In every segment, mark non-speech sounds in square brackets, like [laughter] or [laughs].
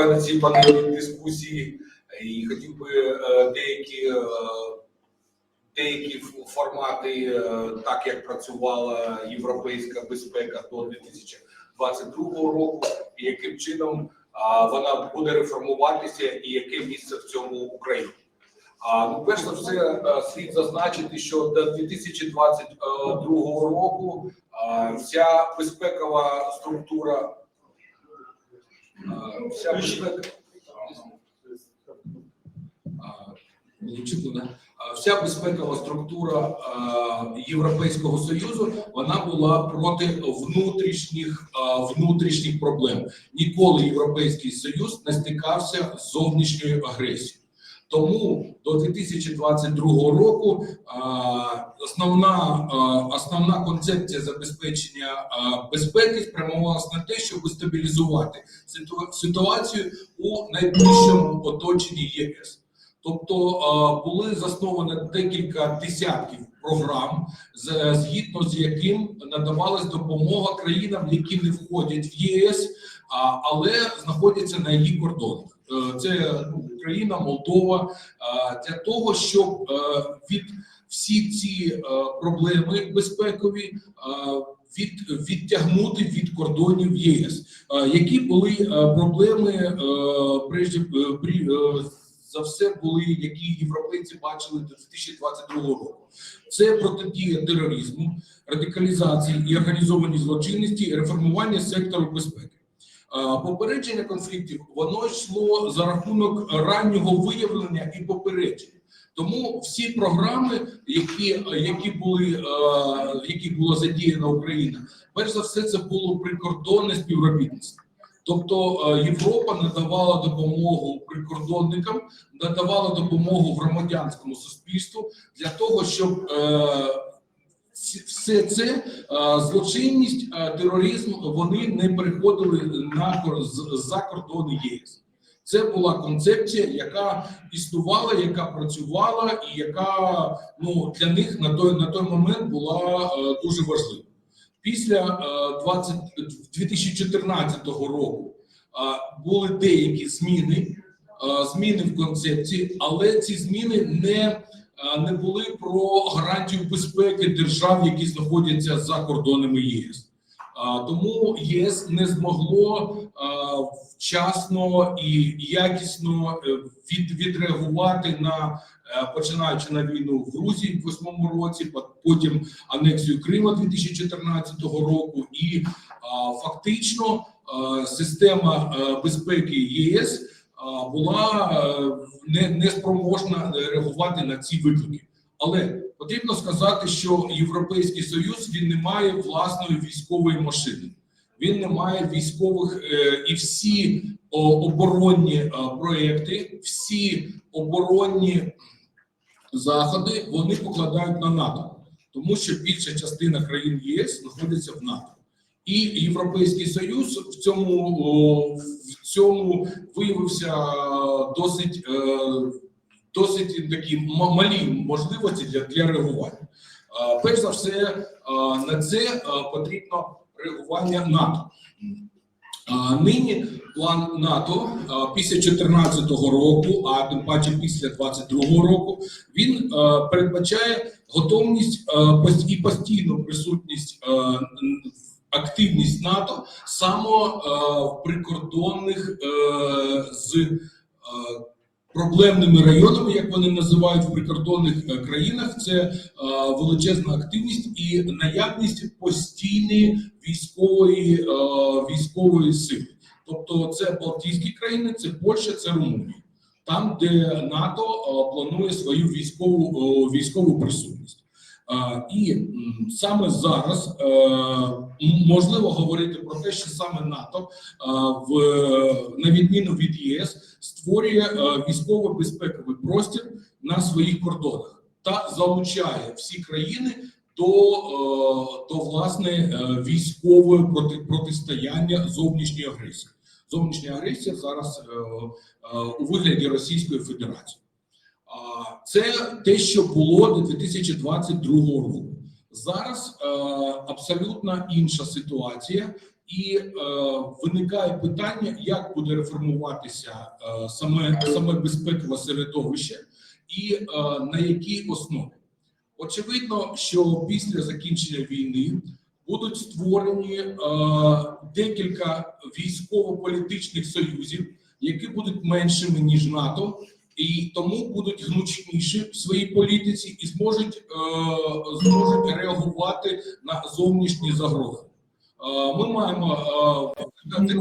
виступаю на цій панельній дискусії і хотів би е, деякі, е, деякі формати, е, так як працювала європейська безпека до 2022 року, і яким чином вона буде реформуватися, і яке місце в цьому Україні. А ну, перш за все, слід зазначити, що до 2022 року вся безпекова структура, вся Вся безпекова структура Європейського союзу вона була проти внутрішніх внутрішніх проблем. Ніколи Європейський Союз не стикався з зовнішньою агресією. Тому до 2022 року основна, основна концепція забезпечення безпеки спрямувалася на те, щоб стабілізувати ситуацію у найближчому оточенні ЄС. Тобто були засновані декілька десятків програм, згідно з яким надавалась допомога країнам, які не входять в ЄС, але знаходяться на її кордонах. Е, Це ну, Україна, Молдова а, для того, щоб е, від всі ці е, проблеми безпекові е, від, відтягнути від кордонів ЄС. Е, Які були е, проблеми е, прежде е, при- е, за все були, які європейці бачили до 2022 року. Це протидія тероризму, радикалізації і організованій злочинності, реформування сектору безпеки. Попередження конфліктів воно йшло за рахунок раннього виявлення і попередження. Тому всі програми, які, які були які була задіяна Україна, перш за все, це було прикордонне співробітництво. Тобто Європа надавала допомогу прикордонникам, надавала допомогу громадянському суспільству для того, щоб е, все це е, злочинність, е, тероризм вони не переходили на за кордони ЄС. Це була концепція, яка існувала, яка працювала, і яка ну для них на той на той момент була е, дуже важлива. Після е, 20, 2014 року були деякі зміни, зміни в концепції, але ці зміни не не були про гарантію безпеки держав, які знаходяться за кордонами ЄС. Тому ЄС не змогло вчасно і якісно е, відреагувати на е, починаючи на війну в Грузії в восьмому році, потім анексію Крима 2014 року, і фактично система е, безпеки ЄС була е, не, не спроможна реагувати на ці виклики. Але потрібно сказати, що Європейський Союз він не має власної військової машини. Він не має військових е, і всі оборонні е, проекти, всі оборонні заходи вони покладають на НАТО, тому що більша частина країн ЄС знаходиться в НАТО. І Європейський Союз в цьому цьому виявився досить е, досить такі малі можливості для, для реагування. Е, Перш за все, е, на це е, потрібно реагування НАТО. Е, Нині план НАТО е, після 2014 року, а тим паче після 2022 року, він е, передбачає готовність е, і постійну присутність е, активність НАТО саме в прикордонних е, з е, проблемними районами, як вони називають в прикордонних е, країнах, це величезна активність і наявність постійної військової військової сили. Тобто, це Балтійські країни, це Польща, це Румунія, там, де НАТО планує свою військову військову присутність. І саме зараз е, можливо говорити про те, що саме НАТО в на відміну від ЄС створює е, військово-безпековий простір на своїх кордонах та залучає всі країни до, е, до власне військової проти, протистояння зовнішньої агресії. Зовнішня агресія зараз у вигляді Російської Федерації. Це те, що було до 2022 року. Зараз е, абсолютно інша ситуація, і е, виникає питання, як буде реформуватися е, саме, саме безпекове середовище і на якій основі. Очевидно, що після закінчення війни будуть створені декілька військово-політичних союзів, які будуть меншими ніж НАТО, і тому будуть гнучніші в своїй політиці і зможуть, е, зможуть реагувати на зовнішні загрози. Е, ми маємо е,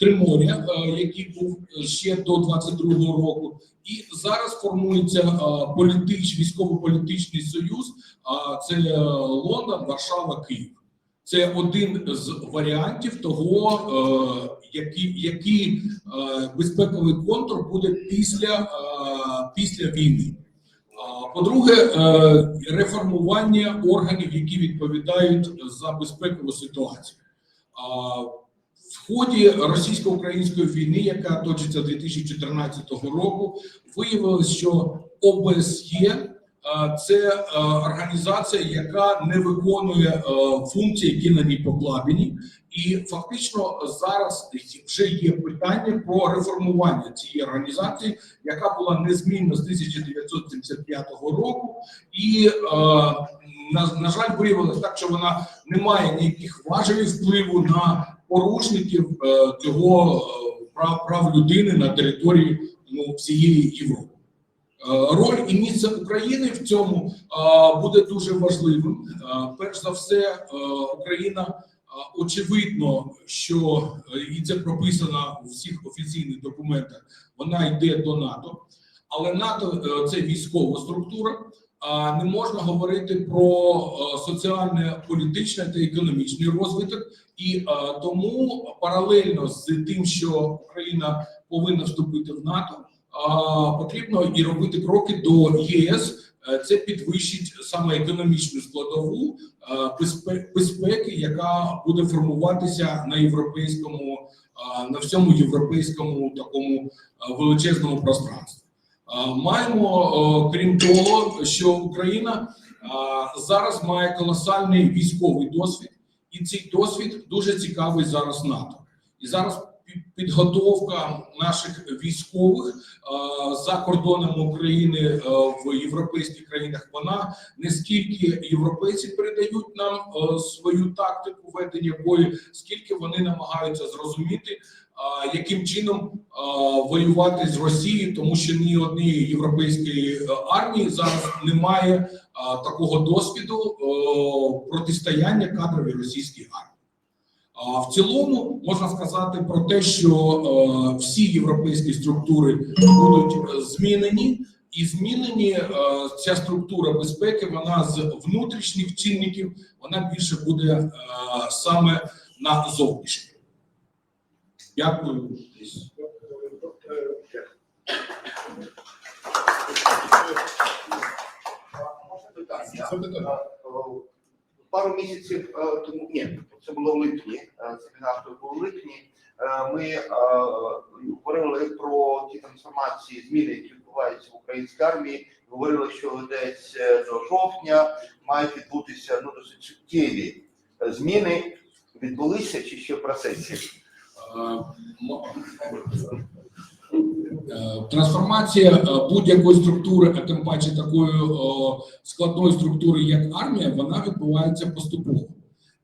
Триморя, е, який був ще до 22-го року, і зараз формується е, політич, військово-політичний союз. А це е, Лондон, Варшава, Київ. Це один з варіантів того, е, який, який е, безпековий контур буде після, е, після війни. По-друге, е, реформування органів, які відповідають за безпекову ситуацію. В ході російсько-української війни, яка точиться 2014 року, виявилось, що ОБСЄ це е, організація, яка не виконує е, функції, які на ній покладені, і фактично зараз вже є питання про реформування цієї організації, яка була незмінна з 1975 року, і е, на, на жаль, виявилось так, що вона не має ніяких важелів впливу на порушників цього прав, прав людини на території ну, всієї Європи. Е, Роль і місце України в цьому е, буде дуже важливим. Е, Перш за все, Україна очевидно, що і це прописано у всіх офіційних документах. Вона йде до НАТО, але НАТО це військова структура. А не можна говорити про е, соціально-політичний та економічний розвиток, і тому паралельно з тим, що Україна повинна вступити в НАТО, потрібно і робити кроки до ЄС. Е, Це підвищить саме економічну складову е, безпеки, яка буде формуватися на європейському, е, на всьому європейському такому величезному пространстві. Маємо, крім того, що Україна зараз має колосальний військовий досвід, і цей досвід дуже цікавий зараз НАТО. І зараз підготовка наших військових за кордонами України е, в європейських країнах. Вона не скільки європейці передають нам е, свою тактику ведення бою, скільки вони намагаються зрозуміти, яким чином воювати з Росією, тому що ні однієї європейської е, армії зараз немає такого досвіду протистояння кадровій російській армії. А в цілому можна сказати про те, що е, всі європейські структури будуть е, змінені, і змінені е, ця структура безпеки. Вона з внутрішніх чинників вона більше буде е, саме на зовнішніх. Дякую. Можна питання? Пару місяців е, тому, ні, це було в липні, семінар був в липні. е, Ми е, говорили про ті трансформації, зміни, які відбуваються в українській армії. Говорили, що десь до жовтня мають відбутися ну, досить суттєві зміни. Відбулися чи ще в процесі? Е, Трансформація е, будь-якої структури, а тим паче такої складної структури, як армія, вона відбувається поступово.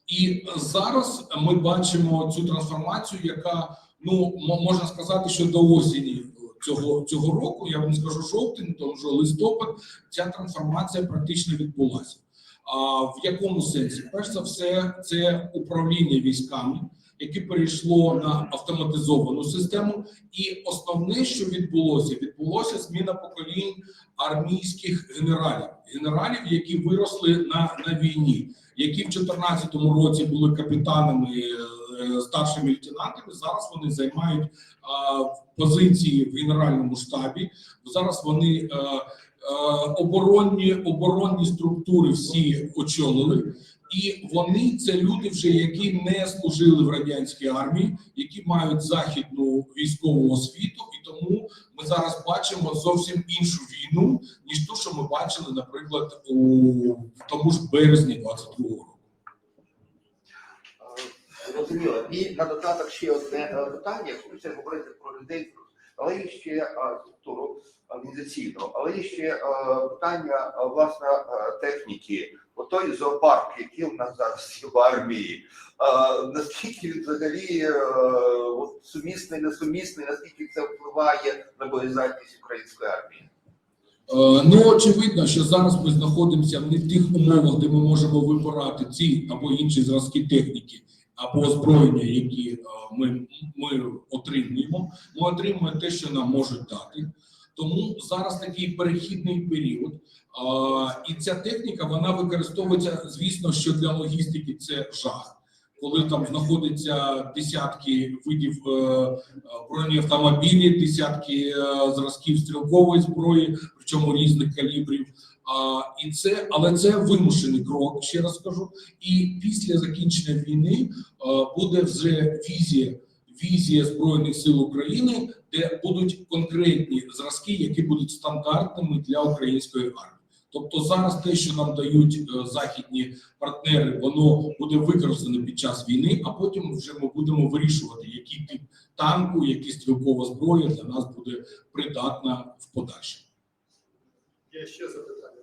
І зараз ми бачимо цю трансформацію, яка ну можна сказати, що до осені цього цього року, я вам скажу жовтень, тому що листопад, ця трансформація практично відбулася. А в якому сенсі? Перш за все, це управління військами, яке перейшло на автоматизовану систему. І основне, що відбулося, відбулося зміна поколінь армійських генералів, генералів, які виросли на, на війні, які в 2014 році були капітанами, е, старшими лейтенантами. Зараз вони займають а, позиції в генеральному штабі. Зараз вони е, е, оборонні оборонні структури всі очолили. І вони це люди, вже які не служили в радянській армії, які мають західну військову освіту, і тому ми зараз бачимо зовсім іншу війну, ніж ту, що ми бачили, наприклад, у тому ж березні 22-го року. Е, Зрозуміло. І на додаток ще одне е, питання, це говорити про людей, але є ще е, структуру організаційну, але є ще е, питання е, власне е, техніки. Отой зоопарк, який у нас зараз є в армії, е, наскільки він взагалі е, от, сумісний, несумісний, наскільки це впливає на боєздатність української армії? Е, Ну, очевидно, що зараз ми знаходимося не в тих умовах, де ми можемо вибирати ці або інші зразки техніки, або озброєння, які е, ми, ми отримуємо. Ми отримуємо те, що нам можуть дати. Тому зараз такий перехідний період. А, І ця техніка вона використовується, звісно, що для логістики це жах. Коли там знаходяться десятки видів е, бронеавтомобілів, десятки е, зразків стрілкової зброї, причому різних калібрів. А, і це, але це вимушений крок, ще раз скажу. І після закінчення війни е, буде вже візія, візія збройних сил України, де будуть конкретні зразки, які будуть стандартними для української армії. Тобто зараз те, що нам дають е, західні партнери, воно буде використано під час війни, а потім вже ми будемо вирішувати, який тип танку, які стрілкова зброя для нас буде придатна в подальшому. Є ще запитання.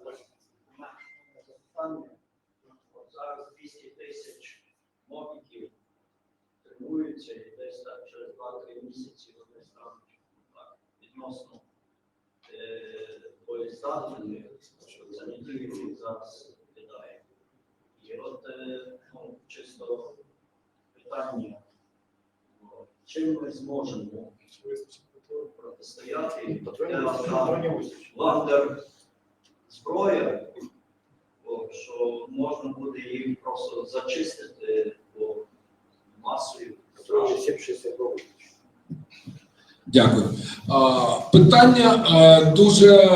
От Зараз 200 тисяч мобіків тренуються і десь так через 2-3 місяці відносно е, боєздатними, що це не тільки зараз кидає. І от е, ну, чисто питання, чим ми зможемо протистояти Вандер зброя, що можна буде їх просто зачистити по масою. Дякую. Питання е, дуже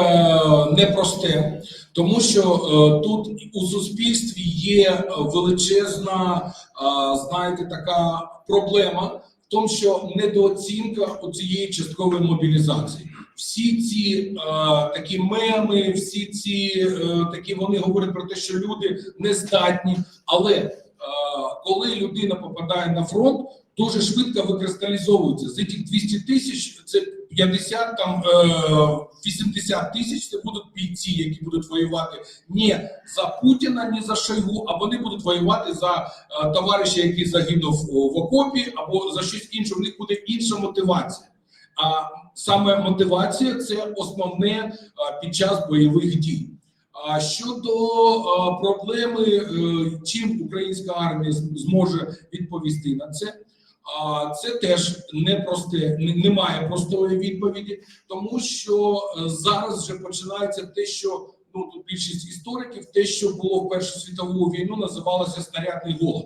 непросте, тому що е, тут у суспільстві є величезна, знаєте, така проблема в тому, що недооцінка у цієї часткової мобілізації. Всі ці е, такі меми, всі ці е, такі вони говорять про те, що люди не здатні, але е, коли людина попадає на фронт, дуже швидко викристалізовується. З цих 200 тисяч це 50, там е, 80 тисяч це будуть бійці, які будуть воювати не за Путіна, не за Шойгу, а вони будуть воювати за е, товариша, який загинув в окопі, або за щось інше. У них буде інша мотивація. А саме мотивація це основне е, під час бойових дій. А щодо е, проблеми, е, чим українська армія зможе відповісти на це, це теж непросте, не- немає простої відповіді, тому що е, зараз вже починається те, що ну тут більшість істориків, те, що було в Першу світову війну, називалося снарядний голод.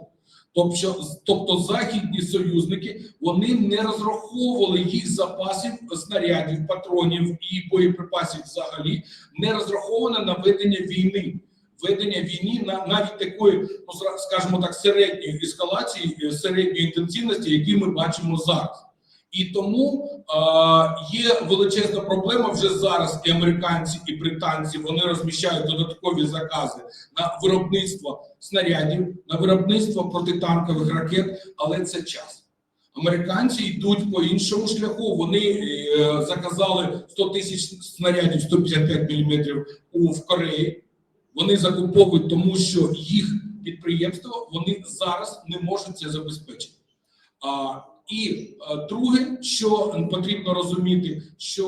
Тобто, тобто західні союзники вони не розраховували їх запасів снарядів, патронів і боєприпасів взагалі не розраховано на ведення війни. Ведення війни на навіть такої, ну скажімо так, середньої ескалації, е, середньої інтенсивності, які ми бачимо зараз. І тому е, є величезна проблема вже зараз. І американці, і британці вони розміщають додаткові закази на виробництво снарядів, на виробництво протитанкових ракет, але це час. Американці йдуть по іншому шляху. Вони е, заказали 100 тисяч снарядів 155 мм у в Кореї. Вони закуповують, тому що їх підприємства вони зараз не можуть це забезпечити. А, і е, друге, що потрібно розуміти, що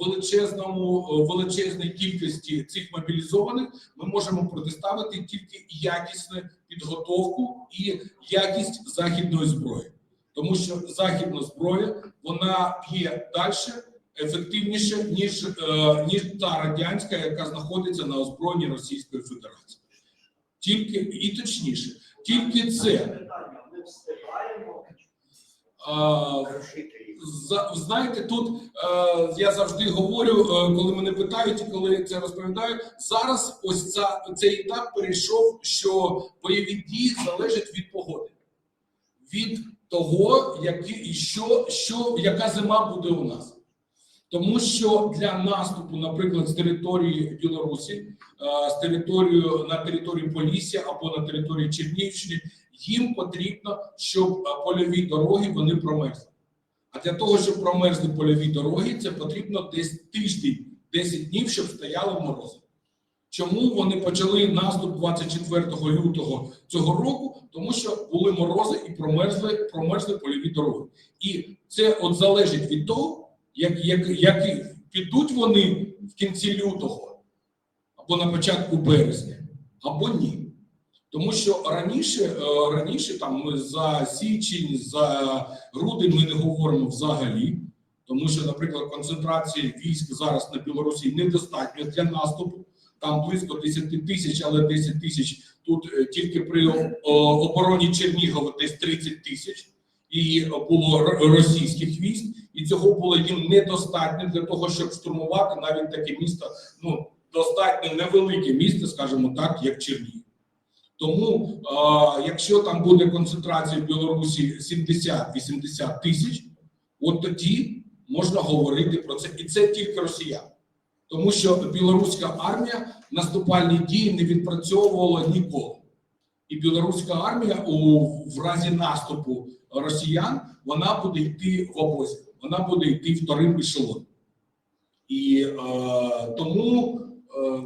величезному е, величезній кількості цих мобілізованих ми можемо предоставити тільки якісну підготовку і якість західної зброї, тому що західна зброя вона п'є далі ефективніше ніж, е, ніж та радянська, яка знаходиться на озброєнні Російської Федерації. Тільки і точніше, тільки це. За- знаєте, тут е, я завжди говорю, е, коли мене питають і коли це розповідаю. Зараз ось ця, цей етап перейшов, що бойові дії залежать від погоди, від того, які, і що, що, яка зима буде у нас. Тому що для наступу, наприклад, з території Білорусі, е, з території на території Полісся або на території Чернігівщини, їм потрібно, щоб е, польові дороги вони промерзли. А для того, щоб промерзли польові дороги, це потрібно десь тиждень, 10 днів, щоб стояли морози. Чому вони почали наступ 24 лютого цього року? Тому що були морози і промерзли, промерзли польові дороги. І це от залежить від того, як, як, як підуть вони в кінці лютого або на початку березня, або ні. Тому що раніше, е, раніше там ми за січень, за грудень ми не говоримо взагалі, тому що, наприклад, концентрації військ зараз на Білорусі недостатньо для наступу. Там близько 10 тисяч, але 10 тисяч тут е, тільки при обороні Чернігова десь 30 тисяч. І було російських військ, і цього було їм недостатньо для того, щоб штурмувати навіть таке місто, ну достатньо невелике місто, скажімо так, як Чернігів. Тому, е, якщо там буде концентрація в Білорусі 70-80 тисяч, от тоді можна говорити про це. І це тільки росіяни. Тому що білоруська армія наступальні дії не відпрацьовувала ніколи. І білоруська армія у в разі наступу росіян вона буде йти в обозі, вона буде йти вторим ешелоном. І е, тому е,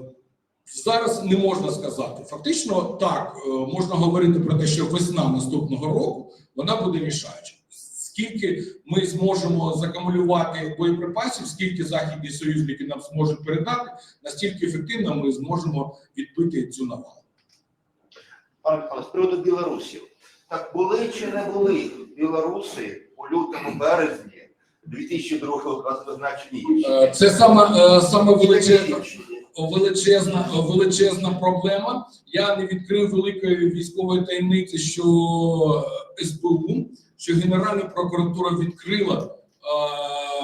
зараз не можна сказати. Фактично, так е, можна говорити про те, що весна наступного року вона буде рішаюча. Скільки ми зможемо закумулювати боєприпасів, скільки західні союзники нам зможуть передати, настільки ефективно ми зможемо відбити цю навалу. Пане Михайло, з приводу білорусів. Так були чи не були білоруси у лютому березні 2002 року зазначені? Е, Це саме, е, саме величезна, величезна, величезна проблема. Я не відкрив великої військової таємниці, що СБУ, що Генеральна прокуратура відкрила,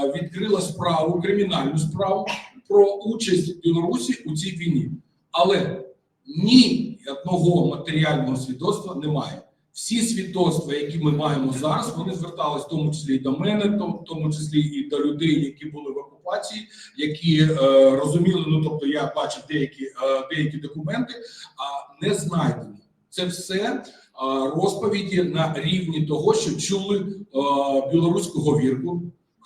е, відкрила справу, кримінальну справу про участь Білорусі у цій війні. Але ні одного матеріального свідоцтва немає. Всі свідоцтва, які ми маємо зараз, вони звертались в тому числі і до мене, в тому- числі і до людей, які були в окупації, які е, розуміли. Ну тобто, я бачив деякі е, деякі документи, а не знайдені Це все е, розповіді на рівні того, що чули е, білоруську говірку.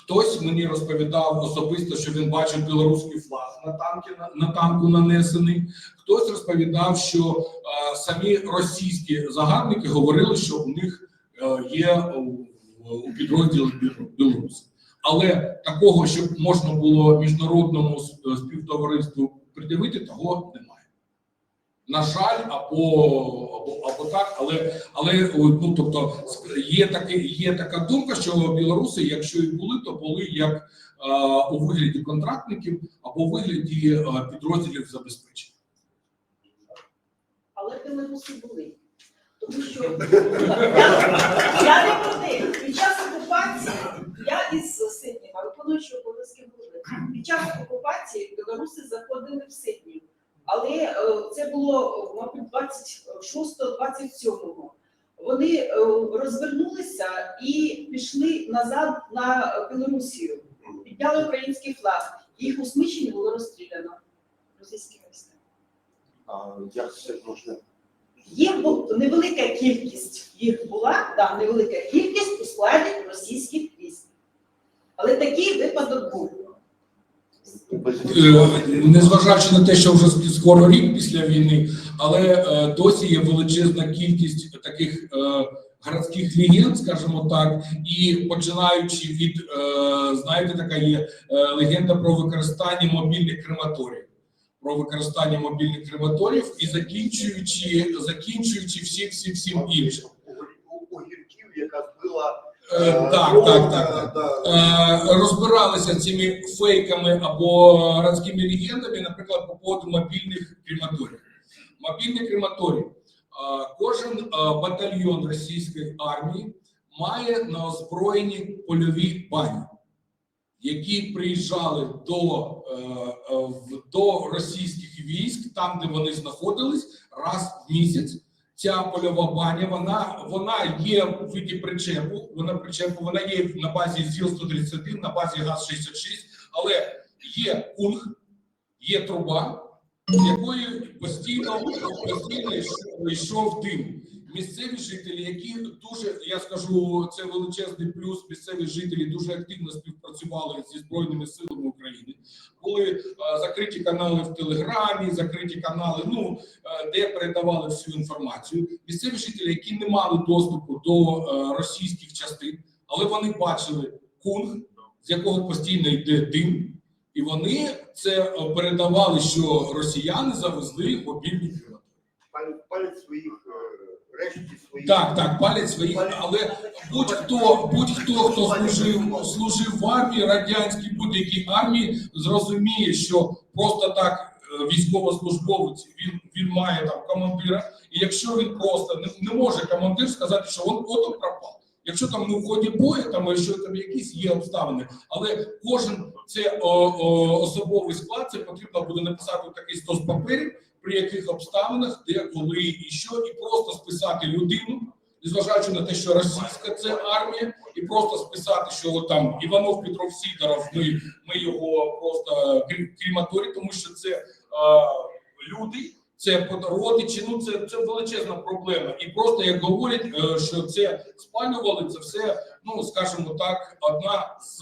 Хтось мені розповідав особисто, що він бачив білоруський флаг на танки на, танку нанесений. Хтось розповідав, що е, самі російські загарбники говорили, що у них е, є у, підрозділі Бі- Білорусі. Але такого, щоб можна було міжнародному співтовариству придивити, того немає. На жаль, або, або, або так, але, але ну, тобто, є, таке, є така думка, що білоруси, якщо і були, то були як е, у вигляді контрактників або у вигляді е, підрозділів забезпечення. Але білоруси були. Тому що [laughs] я, не проти. Під час окупації я із Сидніва виконуючи обов'язки були. Під час окупації білоруси заходили в Сиднів. Але е, це було, мабуть, 26-27-го. Вони е, розвернулися і пішли назад на Білорусію. Підняли український флаг. Їх у Смичині було розстріляно російські війська. Як це можна? Є бу- невелика кількість їх була, да, невелика кількість у складі російських військ. Але такий випадок був. Е, незважаючи на те, що вже скоро рік після війни, але е, досі є величезна кількість таких е, городських легенд, скажімо так, і починаючи від знаєте, така є легенда про використання мобільних крематоріїв. Про використання мобільних крематоріїв і закінчуючи, закінчуючи всім всім всім іншим. У гірків, яка збила Е, так, так, так, так. Е, розбиралися цими фейками або городськими легендами, наприклад, по поводу мобільних крематорій. Мобільний крематорій. Е, Кожен е, батальйон російської армії має на озброєнні польові бані, які приїжджали до, е, е, до російських військ, там, де вони знаходились, раз в місяць. Ця польова баня, вона, вона є в виді причепу, вона причепу, вона є на базі ЗІЛ-131, на базі ГАЗ-66, але є кунг, є труба, з якої постійно, постійно йшов дим. Місцеві жителі, які дуже, я скажу, це величезний плюс. Місцеві жителі дуже активно співпрацювали зі збройними силами України. Були е, закриті канали в Телеграмі, закриті канали, ну е, де передавали всю інформацію. Місцеві жителі, які не мали доступу до е, російських частин, але вони бачили кунг, з якого постійно йде дим, і вони це передавали, що росіяни завезли мобільні. Палять, палять своїх решті своїх. Так, так, палять своїх, але будь-хто, будь-хто, хто служив, служив в армії, радянській будь-якій армії, зрозуміє, що просто так е, військовослужбовець він, він має там командира, і якщо він просто не, не може командир сказати, що він от пропав. Якщо там не в ході бою, там якщо там якісь є обставини, але кожен це о, о, особовий склад, це потрібно буде написати такий стос паперів, при яких обставинах, де, коли і що, і просто списати людину, незважаючи на те, що російська це армія, і просто списати, що там Іванов Петров Сідоров, ми, ми його просто крі- кріматорі, тому що це е, люди, це родичі, ну це, це величезна проблема. І просто як говорять, е, що це спалювали, це все, ну скажімо так, одна з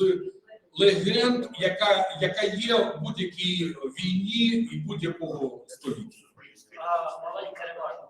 легенд, яка, яка є в будь-якій війні і будь-якого століття. А маленька ремарка.